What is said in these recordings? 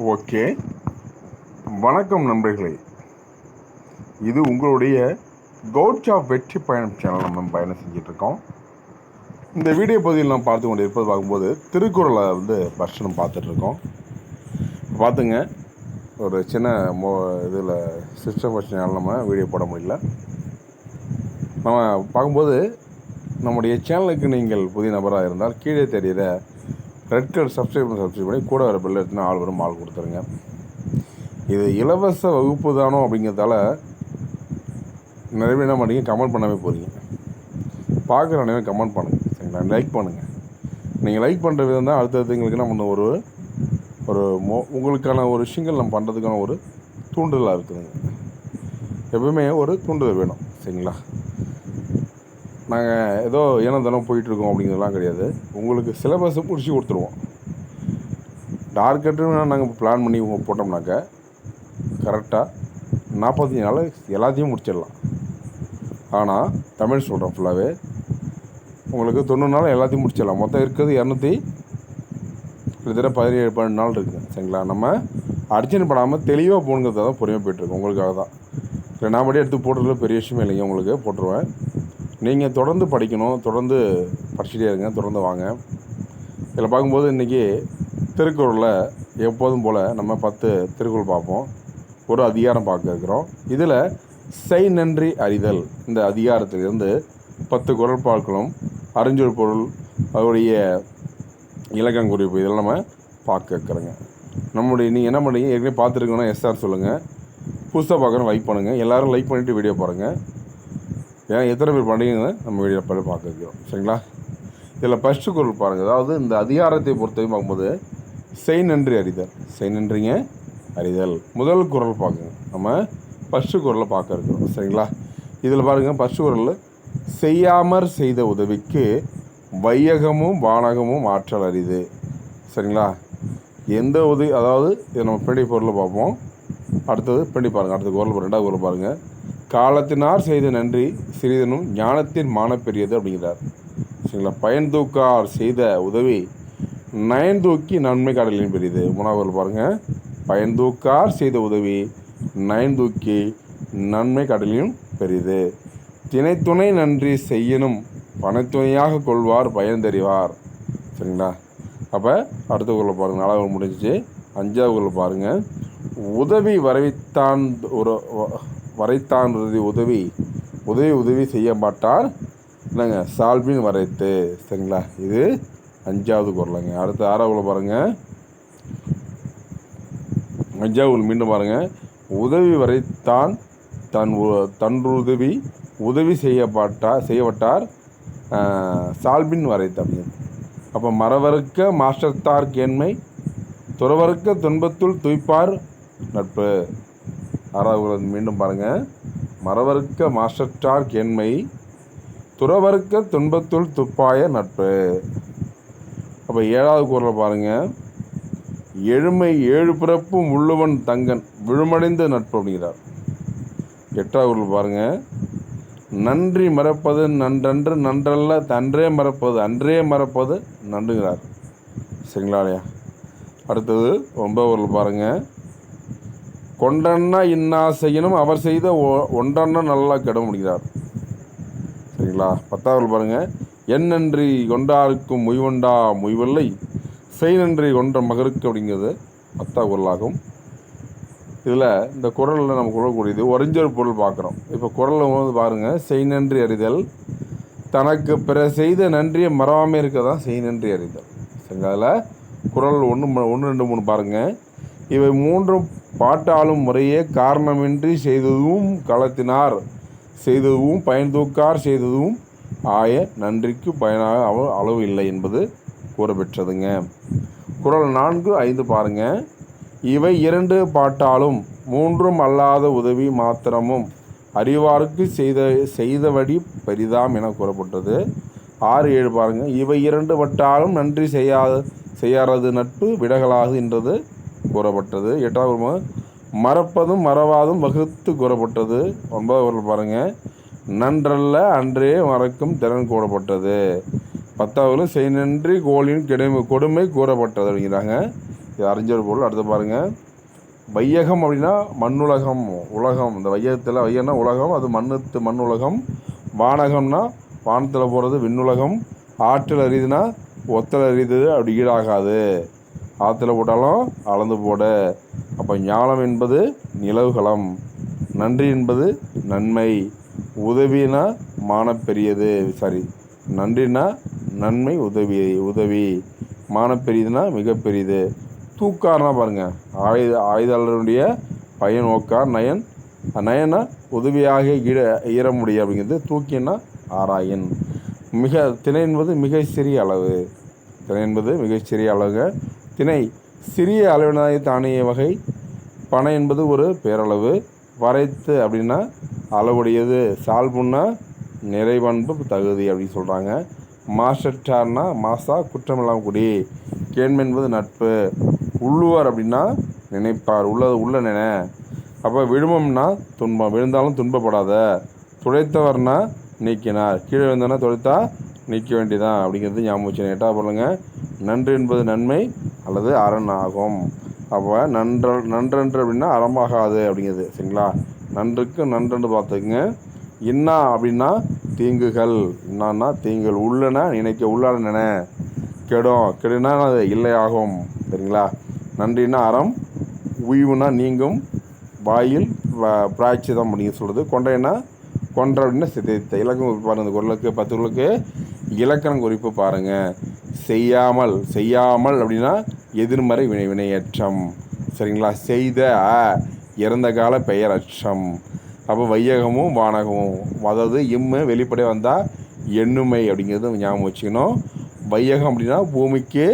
Okay. வணக்கம் நண்பர்களே. இது உங்களுடைய கவுட்சா வெற்றி பயணம் சேனல் நம்ம பயணம் செஞ்சிட்ருக்கோம். இந்த வீடியோ பகுதியில் நம்ம பார்த்து கொண்டு இருப்பது பார்க்கும்போது திருக்குறளை வந்து பர்ஷனம் பார்த்துட்ருக்கோம். பார்த்துங்க. ஒரு சின்ன மோ இதில் சிஸ்டம் பிரச்சனையால் நம்ம வீடியோ போட முடியல. நம்ம பார்க்கும்போது நம்முடைய சேனலுக்கு நீங்கள் புதிய நபராக இருந்தால் கீழே தெரிகிற ரெட் கலர் சப்ஸ்கிரைப் பண்ணி சப்ஸ்கிரைப் பண்ணி கூட வர பில் எடுத்துனா ஆள் வரும் ஆள் கொடுத்துருங்க. இது இலவச வகுப்பு தானோ அப்படிங்கிறதால நிறைவேற மாட்டீங்க கமெண்ட் பண்ணாமே போகிறீங்க பார்க்குற அனைவரும் கமெண்ட் பண்ணுங்கள் சரிங்களா? லைக் பண்ணுங்கள் நீங்கள் லைக் பண்ணுற விதம் தான் அடுத்தடுத்தவங்களுக்கு என்ன பண்ண ஒரு ஒரு மோ உங்களுக்கான ஒரு விஷயங்கள் நம்ம பண்ணுறதுக்கான ஒரு தூண்டுதலாக இருக்குதுங்க. எப்பவுமே ஒரு தூண்டுதல் வேணும். சரிங்களா? நாங்கள் ஏதோ ஏனோ தானோ போயிட்டுருக்கோம் அப்படிங்கிறதுலாம் கிடையாது. உங்களுக்கு சிலபஸை பிடிச்சி கொடுத்துருவோம். டார்கெட்டுன்னு நாங்கள் பிளான் பண்ணி போட்டோம்னாக்க கரெக்டாக நாற்பத்தஞ்சு நாள் எல்லாத்தையும் முடிச்சிடலாம். ஆனால் தமிழ் சொல்கிறோம் ஃபுல்லாகவே உங்களுக்கு தொண்ணூறு நாள் எல்லாத்தையும் முடிச்சிடலாம். மொத்தம் இருக்கிறது இரநூத்தி கிட்டத்தட்ட பதினேழு பன்னெண்டு நாள் இருக்குது சரிங்களா? நம்ம அர்ஜென்ட் பண்ணாமல் தெளிவாக போகணுங்கிறத தான் பொறுமையாக போயிட்டுருக்கோம். உங்களுக்காக தான். இல்லை நான் மட்டும் எடுத்து போடுறதுல பெரிய விஷயமே இல்லைங்க. உங்களுக்கு போட்டுருவேன். நீங்கள் தொடர்ந்து படிக்கணும் தொடர்ந்து படிச்சுட்டே இருங்க தொடர்ந்து வாங்க. இதில் பார்க்கும்போது இன்றைக்கி திருக்குறளில் எப்போதும் போல் நம்ம பத்து திருக்குறள் பார்ப்போம். ஒரு அதிகாரம் பார்க்க இருக்கிறோம். இதில் செய் நன்றி அறிதல் இந்த அதிகாரத்திலிருந்து பத்து குரல் பார்க்கணும் அறிஞ்சொல் பொருள் அவருடைய இலக்கம் குறிப்பு இதெல்லாம் நம்ம பார்க்க இருக்கிறோங்க. நம்முடைய நீங்கள் என்ன பண்ணுறீங்க? ஏற்கனவே பார்த்துருக்கோன்னா எஸ்ஆர் சொல்லுங்கள் புதுசாக பார்க்குறோம் லைக் பண்ணுங்கள் எல்லோரும் லைக் பண்ணிவிட்டு வீடியோ பாருங்கள் ஏன்னா எத்தனை பேர் பண்ணுறீங்கன்னு நம்ம வீடியோ பண்ணி பார்க்க வைக்கிறோம் சரிங்களா? இதில் ஃபஸ்ட்டு குரல் பாருங்கள் அதாவது இந்த அதிகாரத்தை பொறுத்தவரையும் பார்க்கும்போது செய் நன்றி அறிதல். செய் நன்றிங்க அறிதல். முதல் குரல் பார்க்குங்க நம்ம ஃபஸ்ட்டு குரலை பார்க்க இருக்கிறோம். சரிங்களா? இதில் பாருங்கள் ஃபஸ்ட்டு குரலில் செய்யாமற் செய்த உதவிக்கு வையகமும் வானகமும் ஆற்றல் அறிது சரிங்களா? எந்த உதவி அதாவது இதை நம்ம பின்னாடி பொருளை பார்ப்போம். அடுத்தது பின்னாடி பாருங்கள் அடுத்த குரல் ரெண்டாவது குரல் பாருங்கள் காலத்தினார் செய்த நன்றி சிறிதனும் ஞானத்தின் மான பெரியது அப்படிங்கிறார். சரிங்களா? பயன் தூக்கார் செய்த உதவி நயன் தூக்கி நன்மை கடலின் பெரியது. மூணாவது பாருங்கள் பயன் தூக்கார் செய்த உதவி நயன் தூக்கி நன்மை கடலிலும் பெரியது. திணைத்துணை நன்றி செய்யணும் பணத்துணையாக கொள்வார் பயன் தெரிவார். சரிங்களா? அப்போ அடுத்த குரல் பாருங்கள் நாலாவது முடிஞ்சிச்சு. அஞ்சாவது குரல் பாருங்கள் உதவி வரவித்தான் ஒரு வரைத்தான் உதவி உதவி உதவி செய்ய மாட்டார். என்னங்க? சால்பின் வரைத்து. சரிங்களா? இது அஞ்சாவது குரலுங்க. அடுத்து ஆறாவது பாருங்கள் அஞ்சாவது மீண்டும் பாருங்கள் உதவி வரைத்தான் தன் தன்னுதவி உதவி செய்யப்பட்டார் செய்யப்பட்டார் சால்பின் வரைத்த அப்படின்னு அப்போ மறவருக்க மாஸ்டர்த்தார் கேண்மை துறவறுக்க துன்பத்துள் துய்ப்பார் நட்பு. ஆறாவது மீண்டும் பாருங்கள் மறவருக்க மாஸ்டர்டார் கேண்மை துறவறுக்க துன்பத்துள் துப்பாய நட்பு. அப்போ ஏழாவது குரலை பாருங்கள் எழுமை ஏழு பிறப்பும் உள்ளவன் தங்கன் விழுமடைந்த நட்பு அப்படிங்கிறார். எட்டாவது குரல் பாருங்கள் நன்றி மறப்பது நன்றன்று நன்றல்ல தன்றே மறப்பது அன்றே மறப்பது நன்றுங்கிறார். சரிங்களா இல்லையா? அடுத்தது ஒன்பது பாருங்கள் கொண்டன்னா இன்னா செய்யணும் அவர் செய்த ஒன்றன்னா நல்லா கெடும் முடிகிறார். சரிங்களா? பத்தாவது பாருங்கள் என் நன்றி கொண்டாருக்கும் முய்வண்டா முய்வல்லை செய் நன்றி கொண்ட மகருக்கு அப்படிங்கிறது பத்தாவது குரலாகும். இதில் இந்த குரலில் நம்ம கூடக்கூடியது ஒரிஞ்சல் பொருள் பார்க்குறோம் இப்போ குரலில் வந்து பாருங்கள் செய் நன்றி அறிதல். தனக்கு பிற செய்த நன்றியை மறவாமல் இருக்க தான் செய் நன்றி அறிதல். சரிங்களா? அதில் குரல் ஒன்று ஒன்று ரெண்டு மூணு பாருங்கள் இவை மூன்றும் பாட்டாளும் முறையே காரணமின்றி செய்ததும் களத்தினார். செய்ததும் பயன் தூக்கார் செய்ததும் ஆய நன்றிக்கு பயனாக அளவு இல்லை என்பது கூறப்பெற்றதுங்க. குரல் நான்கு ஐந்து பாருங்க. இவை இரண்டு பாட்டாலும் மூன்றும் அல்லாத உதவி மாத்திரமும் அறிவாருக்கு செய்த செய்தபடி பரிதாம் என கூறப்பட்டது. ஆறு ஏழு பாருங்கள் இவை இரண்டு வட்டாலும் நன்றி செய்யாத செய்யாதது நட்பு விடகலாது கூறப்பட்டது. எட்டாவது மறப்பதும் மறவாதும் வகுத்து கூறப்பட்டது. ஒன்பதாவது பாருங்கள் நன்றல்ல அன்றே மறக்கும் திறன் கூறப்பட்டது. பத்தாவது செய் நன்றி கோழியின் கிடைமை கொடுமை கூறப்பட்டது அப்படிங்கிறாங்க. இது அறிஞர் பொருள். அடுத்து பாருங்கள் வையகம் அப்படின்னா மண்ணுலகம் உலகம். இந்த வையகத்தில் வையம்னா உலகம் அது மண்ணுத்து மண் உலகம் வானகம்னா வானத்தில் போகிறது விண்ணுலகம். ஆற்றல் அறியுதுன்னா ஒத்தல் அறியுது அப்படி ஈடாகாது ஆற்றுல போட்டாலும் அளந்து போட. அப்போ ஞானம் என்பது நிலவுகளம். நன்றி என்பது நன்மை. உதவினா மானப்பெரியது. சாரி நன்றினா நன்மை உதவி உதவி. மானப்பெரியதுன்னா மிகப்பெரியது. தூக்கார்னா பாருங்கள் ஆயுத ஆயுதாளருடைய பயன் ஓக்கார் நயன். நயனா உதவியாக ஈட ஈர முடியும் அப்படிங்கிறது தூக்கினா ஆராயன். மிக திணை என்பது மிக சிறிய அளவு. திணை என்பது மிக சிறிய அளவுங்க திணை சிறிய அளவினாய் தானிய வகை. பனை என்பது ஒரு பேரளவு. வரைத்து அப்படின்னா அளவுடையது. சால்புன்னா நிறைவன்பு தகுதி அப்படின்னு சொல்கிறாங்க மாஸ்டர்டார்னா மாசா குற்றமில்லாம குடி. கேண்மை என்பது நட்பு. உள்ளுவார் அப்படின்னா நினைப்பார். உள்ள உள்ள நினை அப்போ விழுமம்னா துன்பம். விழுந்தாலும் துன்பப்படாத. துடைத்தவர்னா நீக்கினார். கீழே விழுந்தனா துடைத்தா நீக்க வேண்டியதான் அப்படிங்கிறது ஞாபகம் வச்சு கேட்டால் பாருங்க. நன்று என்பது நன்மை. அல்லது அரண் ஆகும் அப்போ நன்ற நன்றன்று அப்படின்னா அறமாகாது அப்படிங்கிறது சரிங்களா? நன்றுக்கு நன்றன்று பார்த்துக்குங்க. இன்னா அப்படின்னா தீங்குகள். இன்னான்னா தீங்குகள். உள்ளன நினைக்க உள்ளான கெடும். கெடுனா அது இல்லையாகும். சரிங்களா? நன்றினா அறம் உய்வுனா நீங்கும். வாயில் பிராய்ச்சிதம் அப்படின்னு சொல்கிறது கொண்டைனா கொன்ற அப்படின்னா சிதைத்த. இலக்கம் குறிப்பு பாருங்கள் இந்த குரலுக்கு பத்து குரலுக்கு இலக்கணம் குறிப்பு பாருங்கள் செய்யாமல் செய்யாமல் அப்படின்னா எதிர்மறை வினை வினையற்றம். சரிங்களா? செய்த இறந்த கால பெயர் அச்சம் அப்போ வையகமும் வானகமும். அதாவது இம்மு வெளிப்படை வந்தால் எண்ணுமை அப்படிங்கிறது ஞாபகம் வச்சுக்கணும். வையகம் அப்படின்னா பூமிக்கு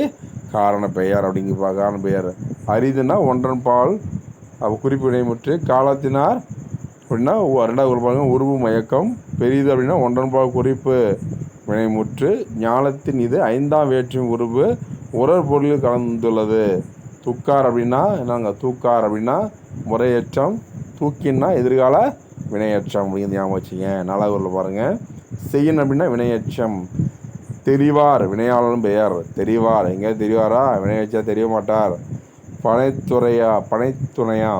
காரண பெயர் அப்படிங்கிற காரண பெயர். அரிதுன்னா ஒன்றன் பால். அப்போ குறிப்பு வினைமுற்று காலத்தினார் அப்படின்னா ரெண்டாவது ஒரு பாருங்க உருவு மயக்கம். பெரியது அப்படின்னா ஒன்றன் பால் குறிப்பு. வினைமுற்று ஞானத்தின் இது ஐந்தாம் வேற்றும் உருவு உரர் பொருளில் கலந்துள்ளது. துக்கார் அப்படின்னா என்னங்க? தூக்கார் அப்படின்னா முறையேற்றம் தூக்கின்னா எதிர்கால வினையேற்றம் அப்படிங்கிறது ஞாபகம் வச்சுங்க நாலாவது உள்ள பாருங்கள் செய்யன் அப்படின்னா வினையேற்றம். தெரிவார் வினையாளரும் பெயர். தெரிவார். எங்கேயாவது தெரிவாரா? வினையச்சா தெரிய மாட்டார் பனைத்துறையா? பனைத்துணையா?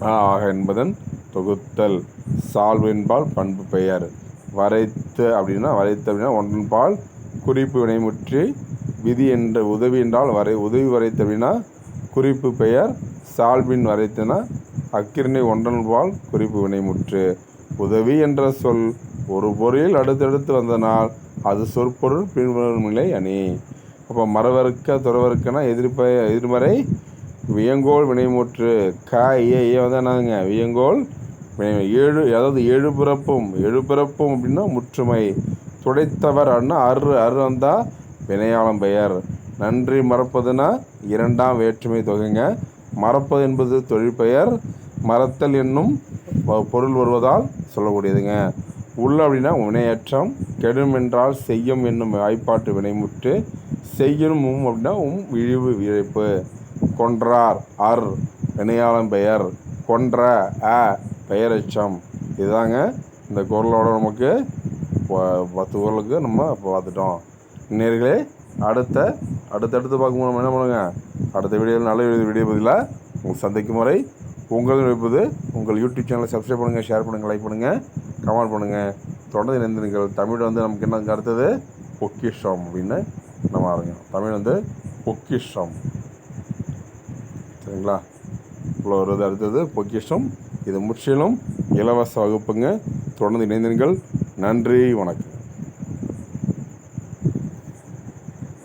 ஆக என்பதன் தொகுத்தல். சால்வென்பால் பண்பு பெயர். வரை அப்படின்னா வரைத்த அப்படின்னா ஒன்றன்பால் குறிப்பு வினைமுற்றி விதி என்ற உதவி என்றால் வரை உதவி வரைத்த அப்படின்னா குறிப்பு பெயர் சால்பின் வரைத்தனா அக்கிரணை ஒன்றன்பால் குறிப்பு வினைமுற்று. உதவி என்ற சொல் ஒரு பொருளில் அடுத்தடுத்து வந்தனால் அது சொற்பொருள் பின்வரும் நிலை அணி. அப்போ மரவறுக்க துறவறுக்கனா எதிர்ப்ப எதிர்மறை வியங்கோல் வினைமுற்று. க ஏ ஏ வந்து என்னதுங்க? வியங்கோல் ஏழு அதாவது ஏழு பிறப்பும் ஏழு பிறப்பும் அப்படின்னா முற்றுமை. துடைத்தவர் அண்ணா அரு அரு வந்தால் வினையாளம் பெயர். நன்றி மறப்பதுனா இரண்டாம் வேற்றுமை தொகைங்க. மறப்பது என்பது தொழிற்பெயர். மறத்தல் என்னும் பொருள் வருவதால் சொல்லக்கூடியதுங்க. உள்ள அப்படின்னா வினையற்றம். கெடும் என்றால் செய்யும் என்னும் வாய்ப்பாட்டு வினைமுற்று. செய்யணும் உம் அப்படின்னா உம் இழிவு இழைப்பு. கொன்றார் அர் வினையாளம் பெயர். கொன்ற அ பெயரச்சம். இதுதாங்க இந்த குரலோட நமக்கு பத்து குரலுக்கு நம்ம பார்த்துட்டோம். நேர்களே அடுத்த அடுத்தடுத்து பார்க்கும்போது நம்ம என்ன பண்ணுங்க? அடுத்த வீடியோவில் நல்ல வீடியோ பதிலாக உங்கள் சந்தைக்கும் முறை உங்களும் வைப்பது உங்கள் யூடியூப் சேனலை சப்ஸ்கிரைப் பண்ணுங்கள் ஷேர் பண்ணுங்கள் லைக் பண்ணுங்கள் கமெண்ட் பண்ணுங்கள் தொடர்ந்து இணைந்திருங்கள். தமிழ் வந்து நமக்கு என்ன அடுத்தது? பொக்கிஷம் அப்படின்னு நம்ம ஆரம்பிக்கணும். தமிழ் வந்து பொக்கிஷம். சரிங்களா? இவ்வளோ வருது அடுத்தது பொக்கிஷம். இது முற்றிலும் இலவச வகுப்புங்க. தொடர்ந்து இணைந்திருங்கள். நன்றி வணக்கம்.